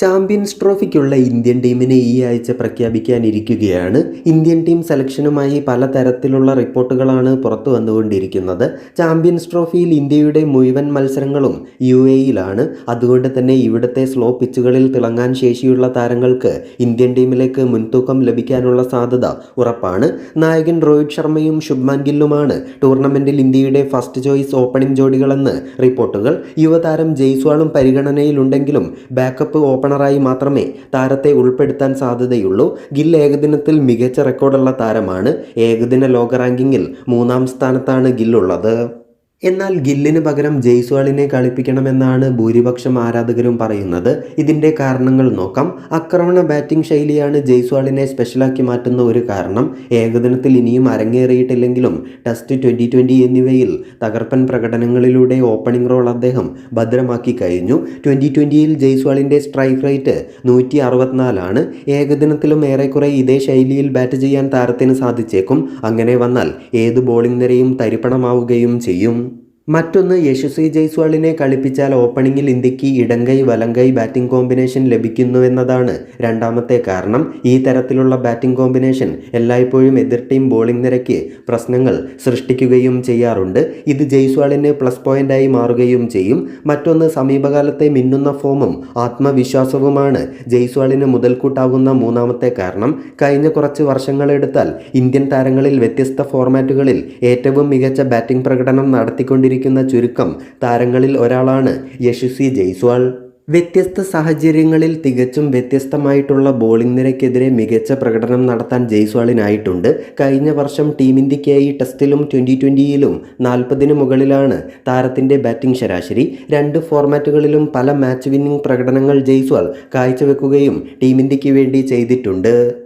Champions ട്രോഫിക്കുള്ള Indian ടീമിനെ ഈ ആഴ്ച പ്രഖ്യാപിക്കാനിരിക്കുകയാണ്. ഇന്ത്യൻ ടീം സെലക്ഷനുമായി പലതരത്തിലുള്ള റിപ്പോർട്ടുകളാണ് പുറത്തു വന്നുകൊണ്ടിരിക്കുന്നത്. ചാമ്പ്യൻസ് ട്രോഫിയിൽ ഇന്ത്യയുടെ മുഴുവൻ മത്സരങ്ങളും യു എയിലാണ് അതുകൊണ്ട് തന്നെ ഇവിടുത്തെ സ്ലോ പിച്ചുകളിൽ തിളങ്ങാൻ ശേഷിയുള്ള താരങ്ങൾക്ക് ഇന്ത്യൻ ടീമിലേക്ക് മുൻതൂക്കം ലഭിക്കാനുള്ള സാധ്യത ഉറപ്പാണ്. നായകൻ രോഹിത് ശർമ്മയും ശുഭ്മാൻ ഗില്ലുമാണ് ടൂർണമെന്റിൽ ഇന്ത്യയുടെ ഫസ്റ്റ് ചോയ്സ് ഓപ്പണിംഗ് ജോഡികളെന്ന് റിപ്പോർട്ടുകൾ. യുവതാരം ജയ്സ്വാളും പരിഗണനയിലുണ്ടെങ്കിലും ബാക്കപ്പ് ഓപ്പണറായി മാത്രമേ താരത്തെ ഉൾപ്പെടുത്താൻ സാധ്യതയുള്ളൂ. ഗിൽ ഏകദിനത്തിൽ മികച്ച റെക്കോർഡുള്ള താരമാണ്. ഏകദിന ലോക റാങ്കിങ്ങിൽ മൂന്നാം സ്ഥാനത്താണ് ഗില്ലുള്ളത് എന്നാൽ ഗില്ലിന് പകരം ജയ്സ്വാളിനെ കളിപ്പിക്കണമെന്നാണ് ഭൂരിപക്ഷം ആരാധകരും പറയുന്നത്. ഇതിന്റെ കാരണങ്ങൾ നോക്കാം. ആക്രമണ ബാറ്റിംഗ് ശൈലിയാണ് ജയ്സ്വാളിനെ സ്പെഷ്യലാക്കി മാറ്റുന്ന ഒരു കാരണം. ഏകദിനത്തിൽ ഇനിയും അരങ്ങേറിയിട്ടില്ലെങ്കിലും ടെസ്റ്റ് ട്വന്റി ട്വന്റി എന്നിവയിൽ തകർപ്പൻ പ്രകടനങ്ങളിലൂടെ ഓപ്പണിംഗ് റോൾ അദ്ദേഹം ഭദ്രമാക്കി കഴിഞ്ഞു. ട്വന്റി ട്വന്റിയിൽ ജയ്സ്വാളിന്റെ സ്ട്രൈക്ക് റേറ്റ് നൂറ്റി അറുപത്തിനാലാണ് ഏകദിനത്തിലും ഏറെക്കുറെ ഇതേ ശൈലിയിൽ ബാറ്റ് ചെയ്യാൻ താരത്തിന് സാധിച്ചേക്കും. അങ്ങനെ വന്നാൽ ഏത് ബോളിംഗ് നിരയും തരിപ്പണമാവുകയും ചെയ്യും. മറ്റൊന്ന് യശസ്വി ജയ്സ്വാളിനെ കളിപ്പിച്ചാൽ ഓപ്പണിംഗിൽ ഇന്ത്യയ്ക്ക് ഇടങ്കൈ വലങ്കൈ ബാറ്റിംഗ് കോമ്പിനേഷൻ ലഭിക്കുന്നുവെന്നതാണ് രണ്ടാമത്തെ കാരണം. ഈ തരത്തിലുള്ള ബാറ്റിംഗ് കോമ്പിനേഷൻ എല്ലായ്പ്പോഴും എതിർ ടീം ബോളിംഗ് നിരയ്ക്ക് പ്രശ്നങ്ങൾ സൃഷ്ടിക്കുകയും ചെയ്യാറുണ്ട്. ഇത് ജയ്സ്വാളിന് പ്ലസ് പോയിന്റായി മാറുകയും ചെയ്യും. മറ്റൊന്ന് സമീപകാലത്തെ മിന്നുന്ന ഫോമും ആത്മവിശ്വാസവുമാണ് ജയ്സ്വാളിന് മുതൽക്കൂട്ടാവുന്ന മൂന്നാമത്തെ കാരണം. കഴിഞ്ഞ കുറച്ച് വർഷങ്ങളെടുത്താൽ ഇന്ത്യൻ താരങ്ങളിൽ വ്യത്യസ്ത ഫോർമാറ്റുകളിൽ ഏറ്റവും മികച്ച ബാറ്റിംഗ് പ്രകടനം നടത്തിക്കൊണ്ടിരിക്കുന്ന ചുരുക്കം താരങ്ങളിൽ ഒരാളാണ് യശസ്വി ജയ്സ്വാൾ. വ്യത്യസ്ത സാഹചര്യങ്ങളിൽ തികച്ചും വ്യത്യസ്തമായിട്ടുള്ള ബോളിംഗ് നിരക്കെതിരെ മികച്ച പ്രകടനം നടത്താൻ ജയ്സ്വാളിനായിട്ടുണ്ട്. കഴിഞ്ഞ വർഷം ടീം ഇന്ത്യക്കായി ടെസ്റ്റിലും ട്വന്റി ട്വന്റിയിലും നാൽപ്പതിന് മുകളിലാണ് താരത്തിന്റെ ബാറ്റിംഗ് ശരാശരി. രണ്ട് ഫോർമാറ്റുകളിലും പല മാച്ച് വിന്നിംഗ് പ്രകടനങ്ങൾ ജയ്സ്വാൾ കാഴ്ചവെക്കുകയും ടീം ഇന്ത്യയ്ക്ക് വേണ്ടി ചെയ്തിട്ടുണ്ട്.